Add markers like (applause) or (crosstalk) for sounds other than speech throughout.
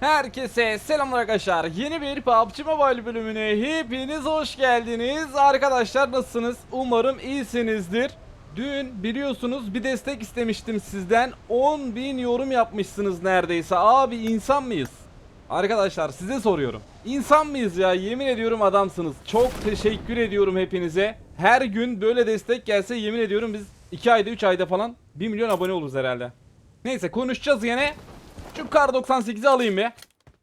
Herkese selamlar arkadaşlar. Yeni bir PUBG Mobile bölümüne hepiniz hoş geldiniz. Arkadaşlar nasılsınız? Umarım iyisinizdir. Dün biliyorsunuz bir destek istemiştim sizden. 10.000 yorum yapmışsınız neredeyse. Abi insan mıyız? Arkadaşlar size soruyorum. İnsan mıyız ya? Yemin ediyorum adamsınız. Çok teşekkür ediyorum hepinize. Her gün böyle destek gelse yemin ediyorum biz 2 ayda 3 ayda falan 1 milyon abone oluruz herhalde. Neyse konuşacağız yine. Şu kar 98'i alayım bir.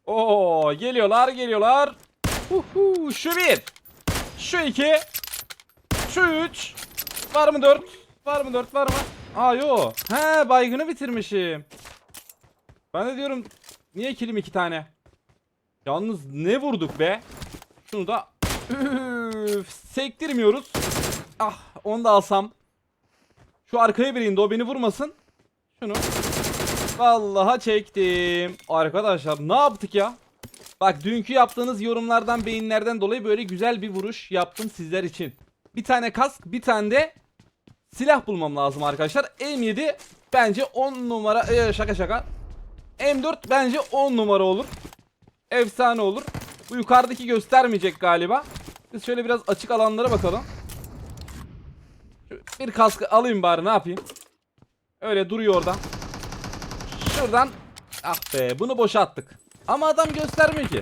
Oo geliyorlar geliyorlar. Uhu, şu bir. Şu iki. Şu üç. Var mı dört? Var mı dört var mı? Aa yo. He baygını bitirmişim. Ben de diyorum niye kilim iki tane? Yalnız ne vurduk be? Şunu da üf, sektirmiyoruz. Ah onu da alsam. Şu arkaya bir indi o beni vurmasın. Şunu. Vallahi çektim. Arkadaşlar ne yaptık ya? Bak dünkü yaptığınız yorumlardan beyinlerden dolayı böyle güzel bir vuruş yaptım sizler için. Bir tane kask bir tane de silah bulmam lazım arkadaşlar. M7 bence 10 numara ee, şaka şaka. M4 bence 10 numara olur. Efsane olur. Bu yukarıdaki göstermeyecek galiba. Biz şöyle biraz açık alanlara bakalım. Bir kaskı alayım bari ne yapayım. Öyle duruyor orada. Şuradan ah be bunu boşa attık. Ama adam göstermiyor ki.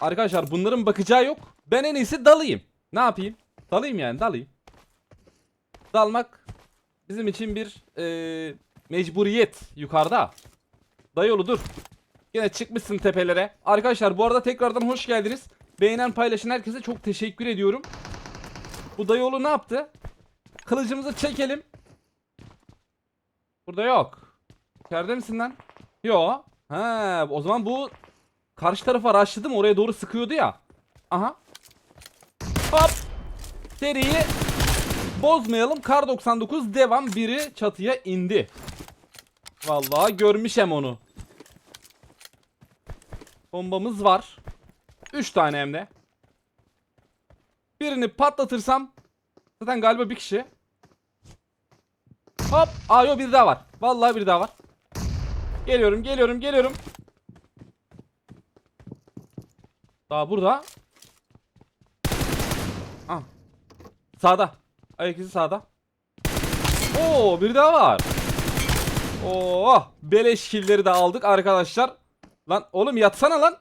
Arkadaşlar bunların bakacağı yok. Ben en iyisi dalayım. Ne yapayım? Dalayım yani dalayım. Dalmak bizim için bir eee, mecburiyet yukarıda. Dayıoğlu dur. Yine çıkmışsın tepelere. Arkadaşlar bu arada tekrardan hoş geldiniz. Beğenen paylaşın herkese çok teşekkür ediyorum. Bu dayıoğlu ne yaptı? Kılıcımızı çekelim. Burada yok. İçeride misin lan? Yo. Ha, o zaman bu karşı tarafa araştırdım oraya doğru sıkıyordu ya. Aha. Hop. Seriyi bozmayalım. Kar 99 devam biri çatıya indi. Vallahi görmüşem onu. Bombamız var. 3 tane hem de. Birini patlatırsam zaten galiba bir kişi. Hop. Aa yok bir daha var. Vallahi bir daha var. Geliyorum geliyorum geliyorum. Daha burada. Ah. Sağda. Ayak izi sağda. Oo bir daha var. Oo beleş killleri de aldık arkadaşlar. Lan oğlum yatsana lan.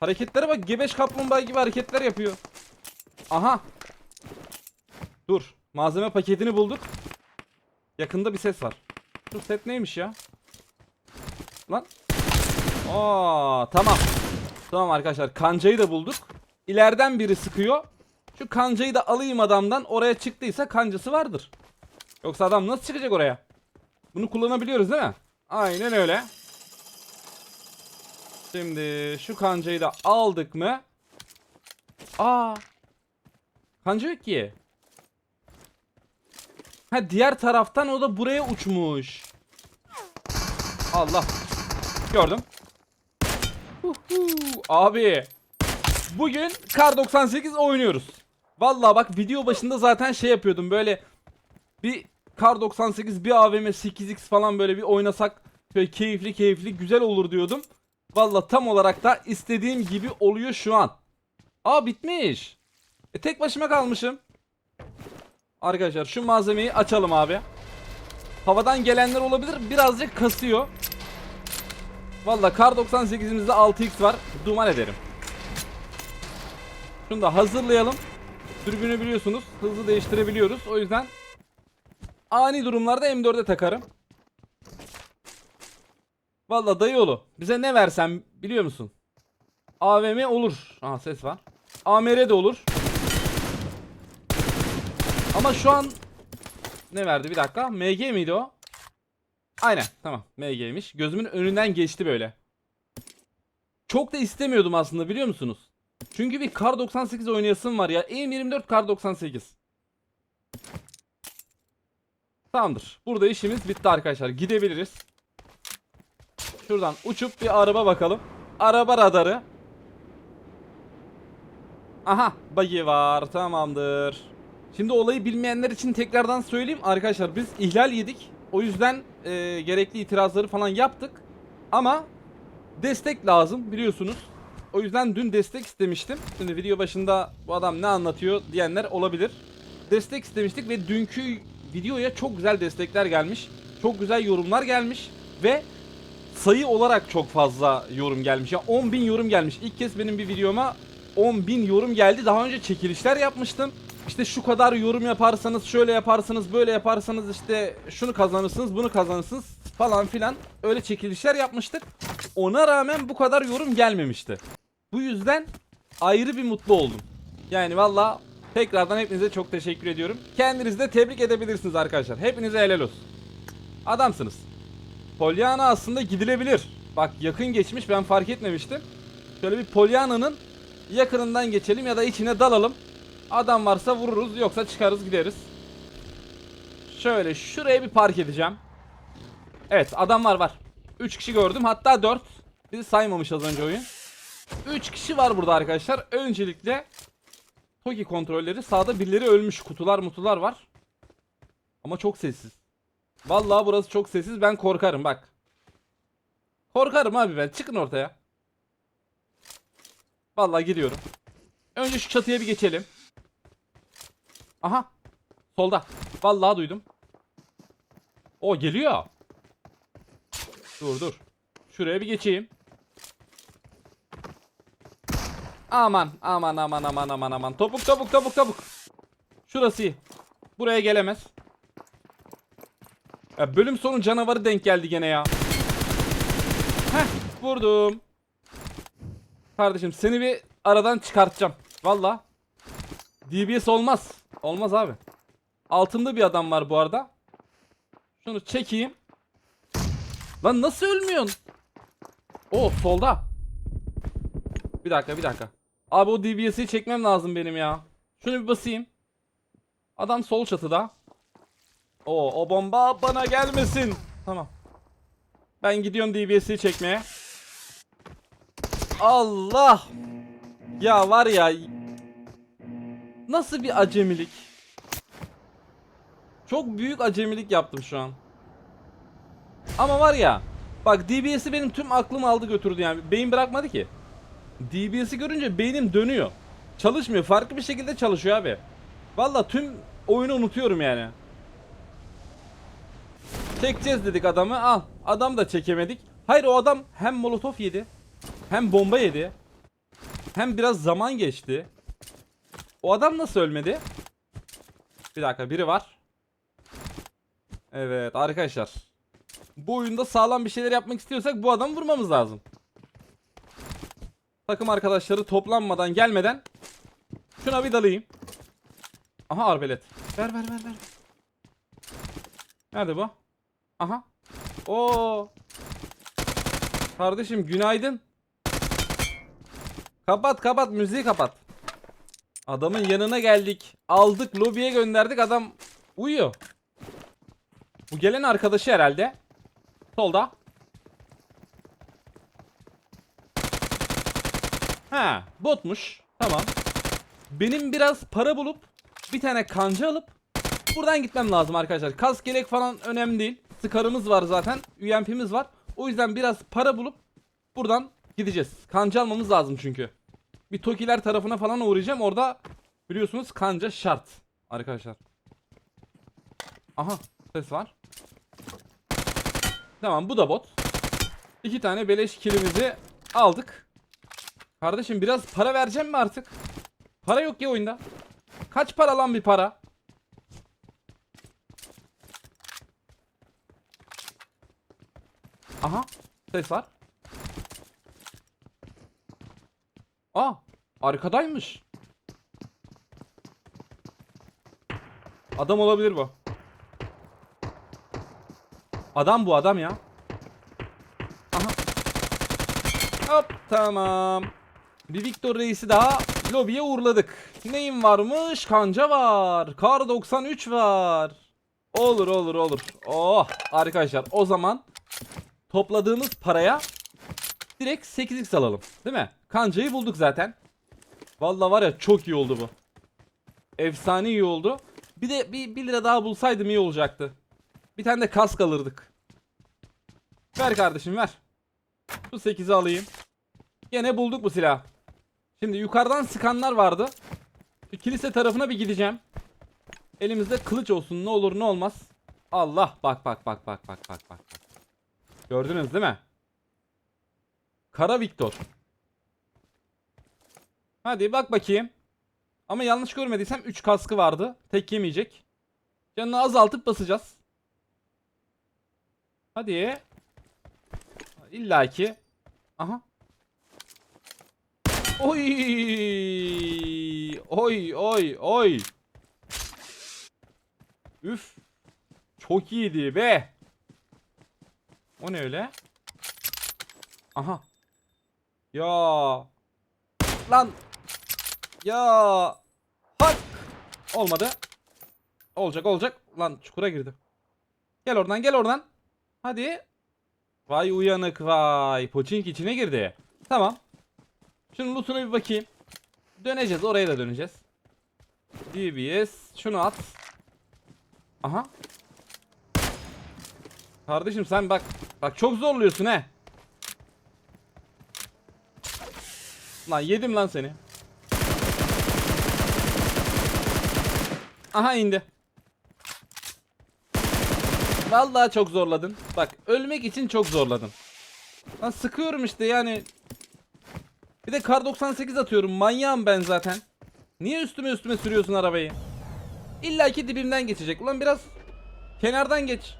Hareketlere bak gebeş kaplumbağa gibi hareketler yapıyor. Aha. Dur. Malzeme paketini bulduk. Yakında bir ses var. Şu set neymiş ya? Lan. Aa, tamam. Tamam arkadaşlar kancayı da bulduk. İleriden biri sıkıyor. Şu kancayı da alayım adamdan. Oraya çıktıysa kancası vardır. Yoksa adam nasıl çıkacak oraya? Bunu kullanabiliyoruz değil mi? Aynen öyle. Şimdi şu kancayı da aldık mı? Aa. Kanca yok ki. Ha diğer taraftan o da buraya uçmuş. Allah. Gördüm. Abi. Bugün Kar 98 oynuyoruz. Vallahi bak video başında zaten şey yapıyordum böyle bir Kar 98 bir AVM 8X falan böyle bir oynasak böyle keyifli keyifli güzel olur diyordum. Vallahi tam olarak da istediğim gibi oluyor şu an. Aa bitmiş. E tek başıma kalmışım. Arkadaşlar şu malzemeyi açalım abi. Havadan gelenler olabilir. Birazcık kasıyor. Valla kar 98'imizde 6x var. Duman ederim. Şunu da hazırlayalım. Dürbünü biliyorsunuz. Hızlı değiştirebiliyoruz. O yüzden ani durumlarda M4'e takarım. Valla dayıoğlu bize ne versem biliyor musun? AVM olur. Aha ses var. AMR de olur. Ama şu an ne verdi bir dakika? MG miydi o? Aynen tamam MG'ymiş. Gözümün önünden geçti böyle. Çok da istemiyordum aslında biliyor musunuz? Çünkü bir Kar 98 oynayasım var ya. M24 Kar 98. Tamamdır. Burada işimiz bitti arkadaşlar. Gidebiliriz. Şuradan uçup bir araba bakalım. Araba radarı. Aha buggy var tamamdır. Şimdi olayı bilmeyenler için tekrardan söyleyeyim arkadaşlar biz ihlal yedik. O yüzden e, gerekli itirazları falan yaptık. Ama destek lazım biliyorsunuz. O yüzden dün destek istemiştim. Şimdi video başında bu adam ne anlatıyor diyenler olabilir. Destek istemiştik ve dünkü videoya çok güzel destekler gelmiş. Çok güzel yorumlar gelmiş ve sayı olarak çok fazla yorum gelmiş. Ya 10.000 yorum gelmiş. İlk kez benim bir videoma 10.000 yorum geldi. Daha önce çekilişler yapmıştım. İşte şu kadar yorum yaparsanız, şöyle yaparsanız, böyle yaparsanız işte şunu kazanırsınız, bunu kazanırsınız falan filan. Öyle çekilişler yapmıştık. Ona rağmen bu kadar yorum gelmemişti. Bu yüzden ayrı bir mutlu oldum. Yani valla tekrardan hepinize çok teşekkür ediyorum. Kendinizi de tebrik edebilirsiniz arkadaşlar. Hepinize helal olsun. Adamsınız. Pollyanna aslında gidilebilir. Bak yakın geçmiş ben fark etmemiştim. Şöyle bir Pollyanna'nın yakınından geçelim ya da içine dalalım. Adam varsa vururuz yoksa çıkarız gideriz. Şöyle şuraya bir park edeceğim. Evet adam var var. 3 kişi gördüm hatta 4. Bizi saymamış az önce oyun. 3 kişi var burada arkadaşlar. Öncelikle Toki kontrolleri sağda birileri ölmüş. Kutular mutular var. Ama çok sessiz. Vallahi burası çok sessiz. Ben korkarım bak. Korkarım abi ben. Çıkın ortaya. Vallahi gidiyorum. Önce şu çatıya bir geçelim. Aha. Solda. Vallahi duydum. O geliyor. Dur dur. Şuraya bir geçeyim. Aman aman aman aman aman aman. Topuk topuk topuk topuk. Şurası iyi. Buraya gelemez. Ya bölüm sonu canavarı denk geldi gene ya. Heh vurdum. Kardeşim seni bir aradan çıkartacağım. Valla. DBS olmaz. Olmaz abi. Altında bir adam var bu arada. Şunu çekeyim. Lan nasıl ölmüyorsun? O solda. Bir dakika bir dakika. Abi o DBS'i çekmem lazım benim ya. Şunu bir basayım. Adam sol çatıda. O o bomba bana gelmesin. Tamam. Ben gidiyorum DBS'i çekmeye. Allah. Ya var ya. Nasıl bir acemilik? Çok büyük acemilik yaptım şu an. Ama var ya. Bak DBS'i benim tüm aklımı aldı götürdü yani. Beyin bırakmadı ki. DBS'i görünce beynim dönüyor. Çalışmıyor. Farklı bir şekilde çalışıyor abi. Valla tüm oyunu unutuyorum yani. Çekeceğiz dedik adamı. Al. Adam da çekemedik. Hayır o adam hem molotof yedi. Hem bomba yedi. Hem biraz zaman geçti. O adam nasıl ölmedi? Bir dakika biri var. Evet arkadaşlar. Bu oyunda sağlam bir şeyler yapmak istiyorsak bu adamı vurmamız lazım. Takım arkadaşları toplanmadan gelmeden şuna bir dalayım. Aha arbelet. Ver ver ver ver. Nerede bu? Aha. Oo. Kardeşim günaydın. Kapat kapat müziği kapat. Adamın yanına geldik. Aldık lobiye gönderdik adam uyuyor. Bu gelen arkadaşı herhalde. Solda. Ha, botmuş. Tamam. Benim biraz para bulup bir tane kanca alıp buradan gitmem lazım arkadaşlar. Kask gelek falan önemli değil. Skarımız var zaten. UMP'miz var. O yüzden biraz para bulup buradan gideceğiz. Kanca almamız lazım çünkü. Bir Tokiler tarafına falan uğrayacağım. Orada biliyorsunuz kanca şart arkadaşlar. Aha ses var. Tamam bu da bot. İki tane beleş kilimizi aldık. Kardeşim biraz para vereceğim mi artık? Para yok ya oyunda. Kaç para lan bir para? Aha ses var. Aa arkadaymış. Adam olabilir bu. Adam bu adam ya. Aha. Hop tamam. Bir Victor reisi daha lobiye uğurladık. Neyim varmış? Kanca var. Kar 93 var. Olur olur olur. Oh arkadaşlar o zaman topladığımız paraya direkt 8x alalım. Değil mi? Kancayı bulduk zaten. Vallahi var ya çok iyi oldu bu. Efsane iyi oldu. Bir de bir 1 lira daha bulsaydım iyi olacaktı. Bir tane de kask alırdık. Ver kardeşim ver. Şu 8'i alayım. Gene bulduk bu silah. Şimdi yukarıdan sıkanlar vardı. Şu kilise tarafına bir gideceğim. Elimizde kılıç olsun ne olur ne olmaz. Allah bak bak bak bak bak bak bak. Gördünüz değil mi? Kara Victor. Hadi bak bakayım. Ama yanlış görmediysem 3 kaskı vardı. Tek yemeyecek. Canını azaltıp basacağız. Hadi. İlla ki. Aha. Oy! Oy oy oy. Üf. Çok iyiydi be. O ne öyle? Aha. Ya. Lan. Ya. Hak. Olmadı. Olacak olacak. Lan çukura girdi. Gel oradan gel oradan. Hadi. Vay uyanık vay. Poçink içine girdi. Tamam. Şunun lootuna bir bakayım. Döneceğiz oraya da döneceğiz. DBS. Şunu at. Aha. Kardeşim sen bak. Bak çok zorluyorsun he. Lan yedim lan seni. Aha indi. Vallahi çok zorladın. Bak ölmek için çok zorladın. Lan sıkıyorum işte yani. Bir de kar 98 atıyorum. Manyağım ben zaten. Niye üstüme üstüme sürüyorsun arabayı? İlla ki dibimden geçecek. Ulan biraz kenardan geç.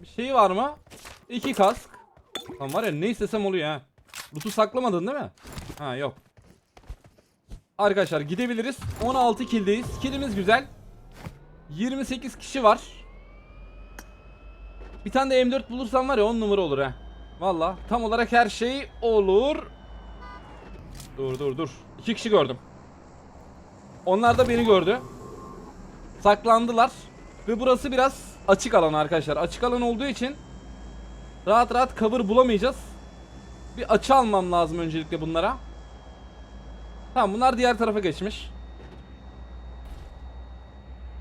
Bir şey var mı? İki kask. Lan var ya ne istesem oluyor ha. Loot'u saklamadın değil mi? Ha yok. Arkadaşlar gidebiliriz. 16 killdeyiz. Killimiz güzel. 28 kişi var. Bir tane de M4 bulursam var ya 10 numara olur ha. Valla tam olarak her şey olur. Dur dur dur. İki kişi gördüm. Onlar da beni gördü. Saklandılar. Ve burası biraz açık alan arkadaşlar. Açık alan olduğu için rahat rahat cover bulamayacağız. Bir açı almam lazım öncelikle bunlara. Tamam bunlar diğer tarafa geçmiş.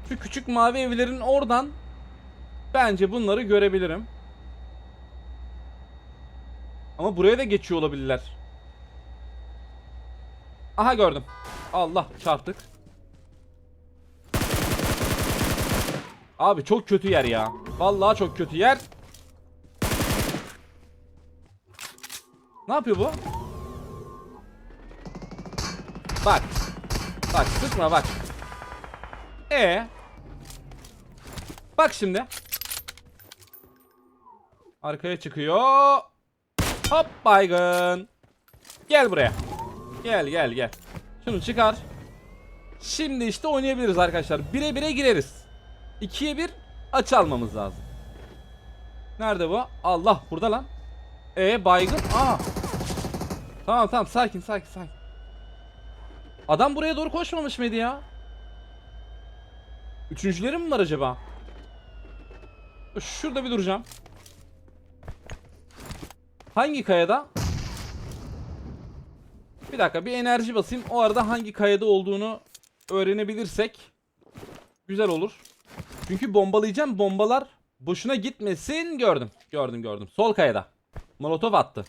Şu küçük mavi evlerin oradan bence bunları görebilirim. Ama buraya da geçiyor olabilirler. Aha gördüm. Allah çarptık. Abi çok kötü yer ya. Vallahi çok kötü yer. Ne yapıyor bu? Bak. Bak sıkma bak. E. Bak şimdi. Arkaya çıkıyor. Hop baygın. Gel buraya. Gel gel gel. Şunu çıkar. Şimdi işte oynayabiliriz arkadaşlar. Bire bire gireriz. 2'ye 1 aç almamız lazım. Nerede bu? Allah burada lan. E baygın. Aa. Tamam tamam sakin sakin sakin. Adam buraya doğru koşmamış mıydı ya? Üçüncüleri mi var acaba? Şurada bir duracağım. Hangi kayada? Bir dakika bir enerji basayım. O arada hangi kayada olduğunu öğrenebilirsek güzel olur. Çünkü bombalayacağım. Bombalar boşuna gitmesin. Gördüm. Gördüm gördüm. Sol kayada. Molotov attı.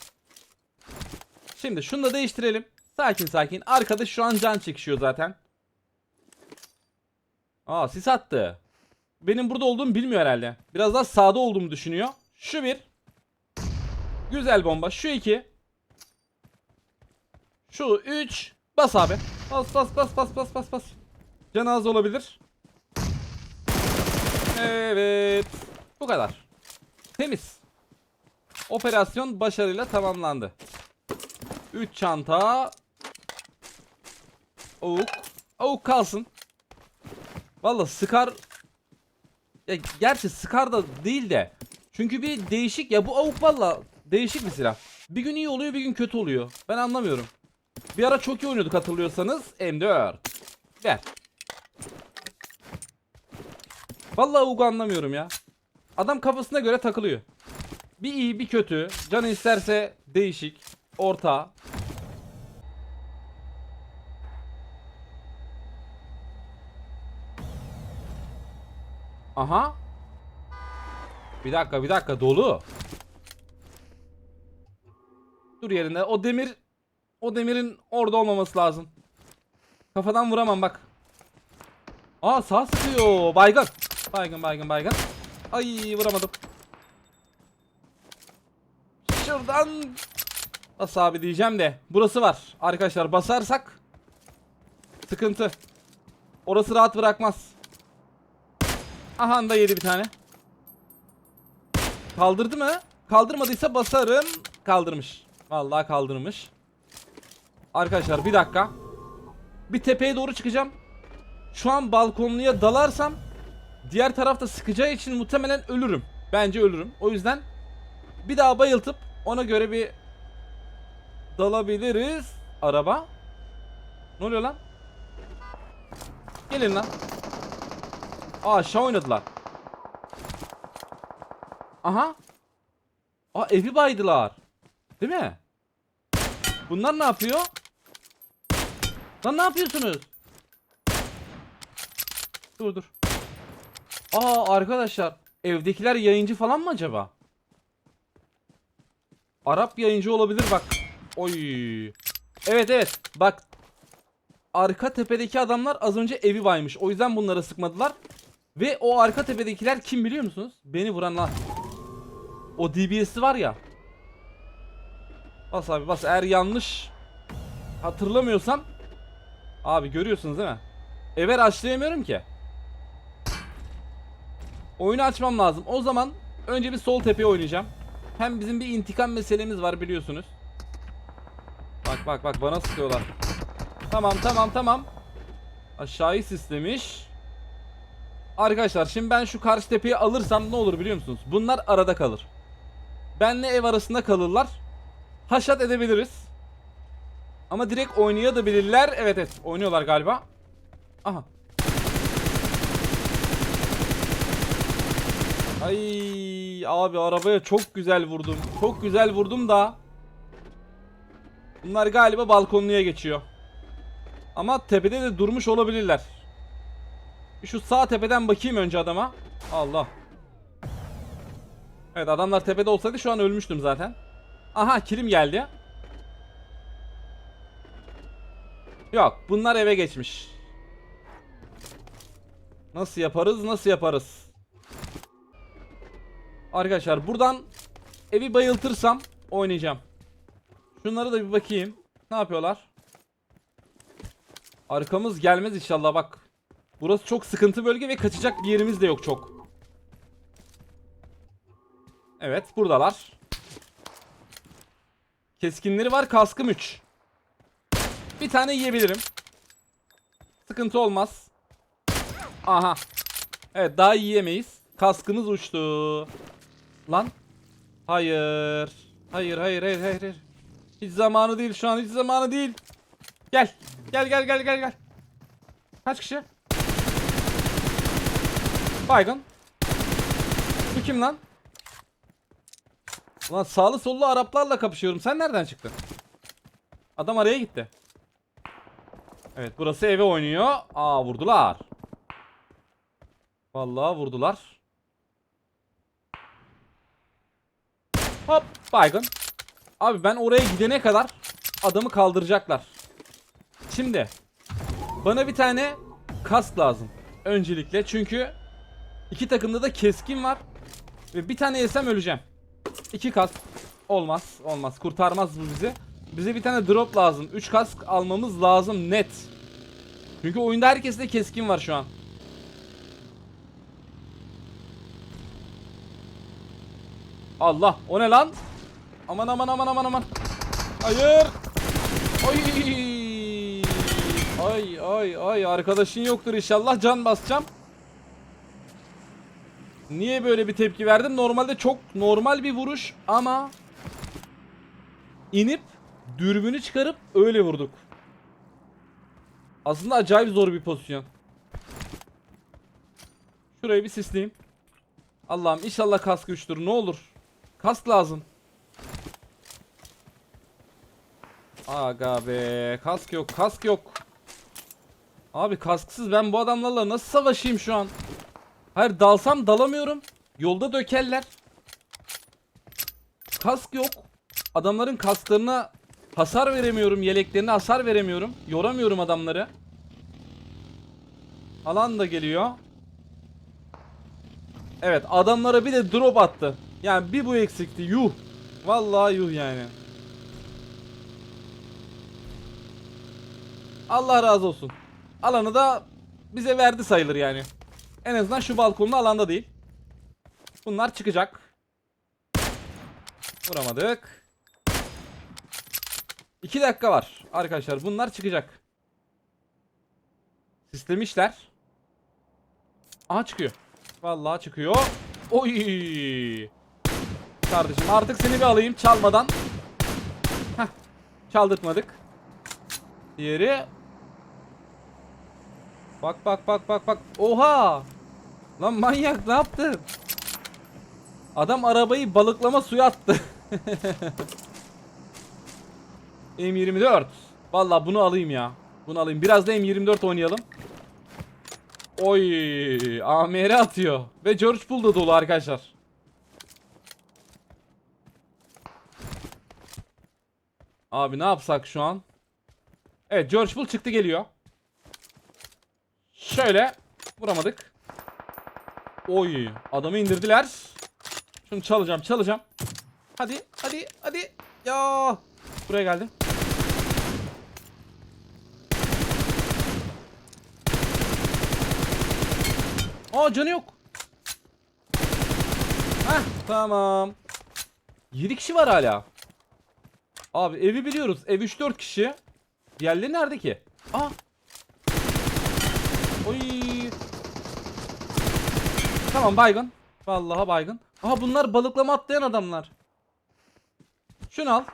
Şimdi şunu da değiştirelim. Sakin sakin. Arkadaş şu an can çekişiyor zaten. Aa sis attı. Benim burada olduğumu bilmiyor herhalde. Biraz daha sağda olduğumu düşünüyor. Şu bir. Güzel bomba. Şu iki. Şu üç. Bas abi. Bas bas bas bas bas bas bas. Can az olabilir. Evet. Bu kadar. Temiz. Operasyon başarıyla tamamlandı. 3 çanta. Avuk. Avuk kalsın. Valla Scar ya gerçi Scar da değil de çünkü bir değişik ya bu avuk valla değişik bir silah. Bir gün iyi oluyor bir gün kötü oluyor. Ben anlamıyorum. Bir ara çok iyi oynuyorduk hatırlıyorsanız M4. Ver. Vallahi avuk anlamıyorum ya. Adam kafasına göre takılıyor. Bir iyi bir kötü. Can isterse değişik. Orta. Aha. Bir dakika bir dakika dolu. Dur yerinde. O demir o demirin orada olmaması lazım. Kafadan vuramam bak. Aa sas diyor. Baygın. Baygın baygın baygın. Ay vuramadım. Şuradan Bas abi diyeceğim de burası var. Arkadaşlar basarsak sıkıntı. Orası rahat bırakmaz. Aha da yedi bir tane. Kaldırdı mı? Kaldırmadıysa basarım. Kaldırmış. Vallahi kaldırmış. Arkadaşlar bir dakika. Bir tepeye doğru çıkacağım. Şu an balkonluya dalarsam diğer tarafta sıkacağı için muhtemelen ölürüm. Bence ölürüm. O yüzden bir daha bayıltıp ona göre bir dalabiliriz. Araba. Ne oluyor lan? Gelin lan. Aa aşağı oynadılar. Aha. Aa evi baydılar. Değil mi? Bunlar ne yapıyor? Lan ne yapıyorsunuz? Dur dur. Aa arkadaşlar evdekiler yayıncı falan mı acaba? Arap yayıncı olabilir bak. Oy. Evet evet bak. Arka tepedeki adamlar az önce evi baymış. O yüzden bunlara sıkmadılar. Ve o arka tepedekiler kim biliyor musunuz? Beni vuranlar. O DBS'i var ya. Bas abi bas eğer yanlış hatırlamıyorsam Abi görüyorsunuz değil mi? Eve açlayamıyorum ki. Oyunu açmam lazım. O zaman önce bir sol tepeye oynayacağım. Hem bizim bir intikam meselemiz var biliyorsunuz. Bak bak bak bana sıkıyorlar. Tamam tamam tamam. Aşağıyı sislemiş. Arkadaşlar şimdi ben şu karşı tepeyi alırsam ne olur biliyor musunuz? Bunlar arada kalır. Benle ev arasında kalırlar. Haşat edebiliriz. Ama direkt oynayabilirler. Evet evet oynuyorlar galiba. Aha. Ay abi arabaya çok güzel vurdum. Çok güzel vurdum da. Bunlar galiba balkonluya geçiyor. Ama tepede de durmuş olabilirler. Şu sağ tepeden bakayım önce adama. Allah. Evet adamlar tepede olsaydı şu an ölmüştüm zaten. Aha kilim geldi. Yok bunlar eve geçmiş. Nasıl yaparız nasıl yaparız? Arkadaşlar buradan evi bayıltırsam oynayacağım. Şunlara da bir bakayım. Ne yapıyorlar? Arkamız gelmez inşallah bak. Burası çok sıkıntı bölge ve kaçacak bir yerimiz de yok çok. Evet buradalar. Keskinleri var kaskım 3. Bir tane yiyebilirim. Sıkıntı olmaz. Aha. Evet daha yiyemeyiz. Kaskımız uçtu. Lan. Hayır. Hayır hayır hayır hayır. hayır. Hiç zamanı değil şu an hiç zamanı değil. Gel. Gel gel gel gel gel. Kaç kişi? Baygın. Bu kim lan? Ulan sağlı sollu Araplarla kapışıyorum. Sen nereden çıktın? Adam araya gitti. Evet burası eve oynuyor. Aa vurdular. Vallahi vurdular. Hop baygın. Abi ben oraya gidene kadar adamı kaldıracaklar. Şimdi bana bir tane kask lazım. Öncelikle çünkü iki takımda da keskin var. Ve bir tane yesem öleceğim. İki kask. Olmaz. Olmaz. Kurtarmaz bu bizi. Bize bir tane drop lazım. 3 kask almamız lazım net. Çünkü oyunda herkeste keskin var şu an. Allah o ne lan? Aman aman aman aman aman. Hayır. Ay. Ay ay ay arkadaşın yoktur inşallah can basacağım. Niye böyle bir tepki verdim? Normalde çok normal bir vuruş ama inip dürbünü çıkarıp öyle vurduk. Aslında acayip zor bir pozisyon. Şurayı bir sisleyeyim. Allah'ım inşallah kask güçtür ne olur. Kask lazım. Aga be kask yok kask yok. Abi kasksız ben bu adamlarla nasıl savaşayım şu an? Hayır dalsam dalamıyorum. Yolda dökerler. Kask yok. Adamların kasklarına hasar veremiyorum. Yeleklerine hasar veremiyorum. Yoramıyorum adamları. Alan da geliyor. Evet adamlara bir de drop attı. Yani bir bu eksikti. Yuh. Vallahi yuh yani. Allah razı olsun. Alanı da bize verdi sayılır yani. En azından şu balkonlu alanda değil. Bunlar çıkacak. Vuramadık. 2 dakika var arkadaşlar. Bunlar çıkacak. Sistemişler. Aha çıkıyor. Vallahi çıkıyor. Oy. Kardeşim artık seni bir alayım çalmadan. Heh. Çaldırtmadık. Diğeri. Bak bak bak bak bak. Oha. Lan manyak ne yaptın? Adam arabayı balıklama suya attı. (laughs) M24. Vallahi bunu alayım ya. Bunu alayım. Biraz da M24 oynayalım. Oy, AMR atıyor. Ve George Pool da dolu arkadaşlar. Abi ne yapsak şu an? Evet George Pool çıktı geliyor. Şöyle vuramadık. Oy adamı indirdiler. Şunu çalacağım çalacağım. Hadi hadi hadi. Ya buraya geldi. Aa canı yok. Heh tamam. 7 kişi var hala. Abi evi biliyoruz. Ev 3-4 kişi. Diğerleri nerede ki? Aa. Oy. Tamam baygın. Vallahi baygın. Aha bunlar balıklama atlayan adamlar. Şunu al.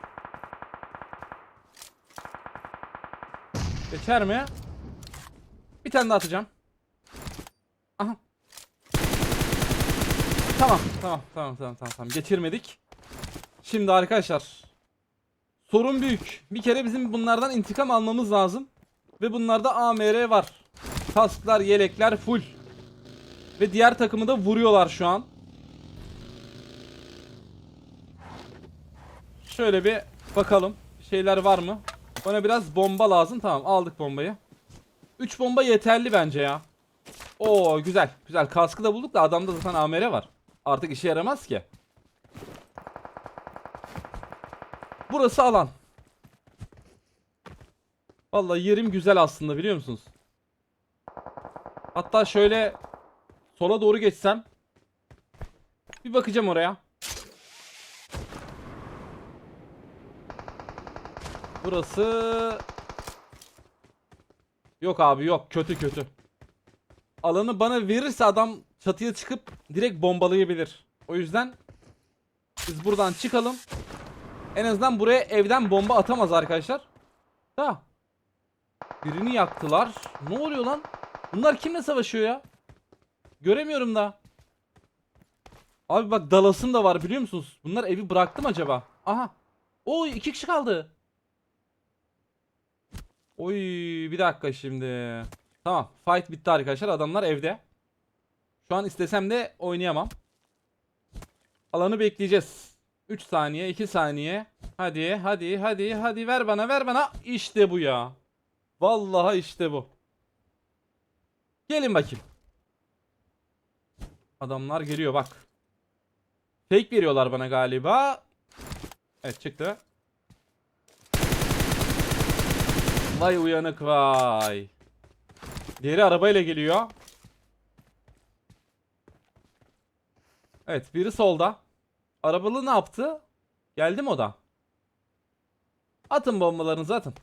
Geçer mi? Bir tane daha atacağım. Aha. Tamam, tamam, tamam, tamam, tamam, tamam. Geçirmedik. Şimdi arkadaşlar. Sorun büyük. Bir kere bizim bunlardan intikam almamız lazım. Ve bunlarda AMR var. Kasklar, yelekler full. Ve diğer takımı da vuruyorlar şu an. Şöyle bir bakalım. Şeyler var mı? Bana biraz bomba lazım. Tamam aldık bombayı. 3 bomba yeterli bence ya. Oo güzel. Güzel. Kaskı da bulduk da adamda zaten AMR var. Artık işe yaramaz ki. Burası alan. Vallahi yerim güzel aslında biliyor musunuz? Hatta şöyle sola doğru geçsem bir bakacağım oraya. Burası Yok abi yok kötü kötü. Alanı bana verirse adam çatıya çıkıp direkt bombalayabilir. O yüzden biz buradan çıkalım. En azından buraya evden bomba atamaz arkadaşlar. Da. Birini yaktılar. Ne oluyor lan? Bunlar kimle savaşıyor ya? Göremiyorum da. Abi bak Dallas'ın da var biliyor musunuz? Bunlar evi bıraktı mı acaba? Aha. Oy iki kişi kaldı. Oy bir dakika şimdi. Tamam fight bitti arkadaşlar adamlar evde. Şu an istesem de oynayamam. Alanı bekleyeceğiz. 3 saniye 2 saniye. Hadi hadi hadi hadi ver bana ver bana. İşte bu ya. Vallahi işte bu. Gelin bakayım. Adamlar geliyor bak. Fake veriyorlar bana galiba. Evet çıktı. Vay uyanık vay. Diğeri arabayla geliyor. Evet biri solda. Arabalı ne yaptı? Geldi mi o da? Atın bombalarınızı atın.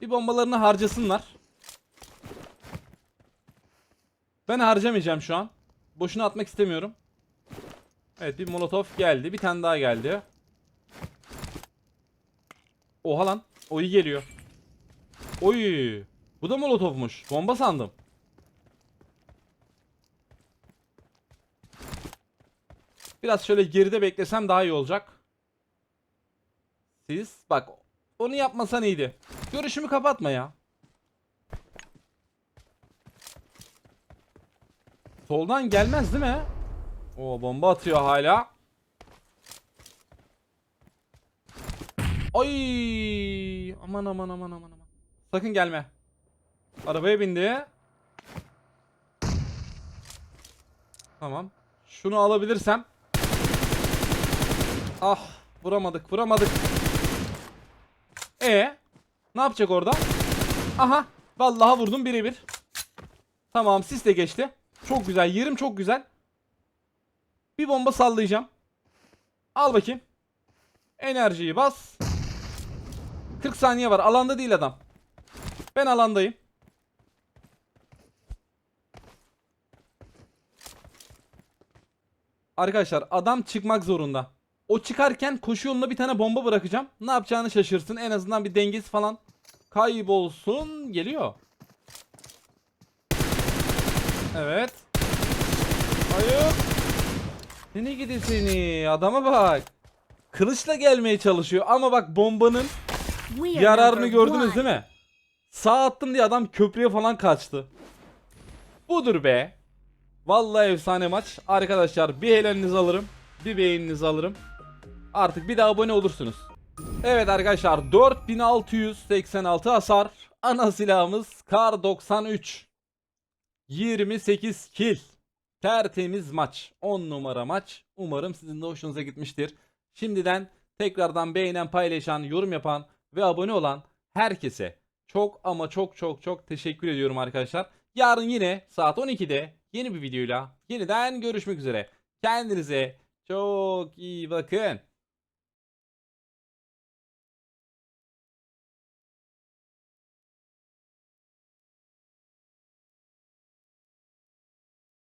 Bir bombalarını harcasınlar. Ben harcamayacağım şu an. Boşuna atmak istemiyorum. Evet bir molotof geldi. Bir tane daha geldi. Oha lan. O iyi geliyor. Oy. Bu da molotofmuş. Bomba sandım. Biraz şöyle geride beklesem daha iyi olacak. Siz bak onu yapmasan iyiydi. Görüşümü kapatma ya. Soldan gelmez değil mi? O bomba atıyor hala. Ay aman aman aman aman aman. Sakın gelme. Arabaya bindi. Tamam. Şunu alabilirsem. Ah vuramadık vuramadık. E ne yapacak orada? Aha vallahi vurdum birebir. Tamam sis de geçti. Çok güzel yerim çok güzel. Bir bomba sallayacağım. Al bakayım. Enerjiyi bas. 40 saniye var. Alanda değil adam. Ben alandayım. Arkadaşlar adam çıkmak zorunda. O çıkarken koşu yoluna bir tane bomba bırakacağım. Ne yapacağını şaşırsın. En azından bir dengesi falan kaybolsun. Geliyor. Evet. Hayır. Seni gidi seni. Adama bak. Kılıçla gelmeye çalışıyor ama bak bombanın yararını gördünüz değil mi? Sağ attım diye adam köprüye falan kaçtı. Budur be. Vallahi efsane maç. Arkadaşlar bir helalinizi alırım. Bir beğeninizi alırım. Artık bir de abone olursunuz. Evet arkadaşlar 4686 hasar. Ana silahımız Kar 93. 28 kill. Tertemiz maç. 10 numara maç. Umarım sizin de hoşunuza gitmiştir. Şimdiden tekrardan beğenen, paylaşan, yorum yapan ve abone olan herkese çok ama çok çok çok teşekkür ediyorum arkadaşlar. Yarın yine saat 12'de yeni bir videoyla yeniden görüşmek üzere. Kendinize çok iyi bakın.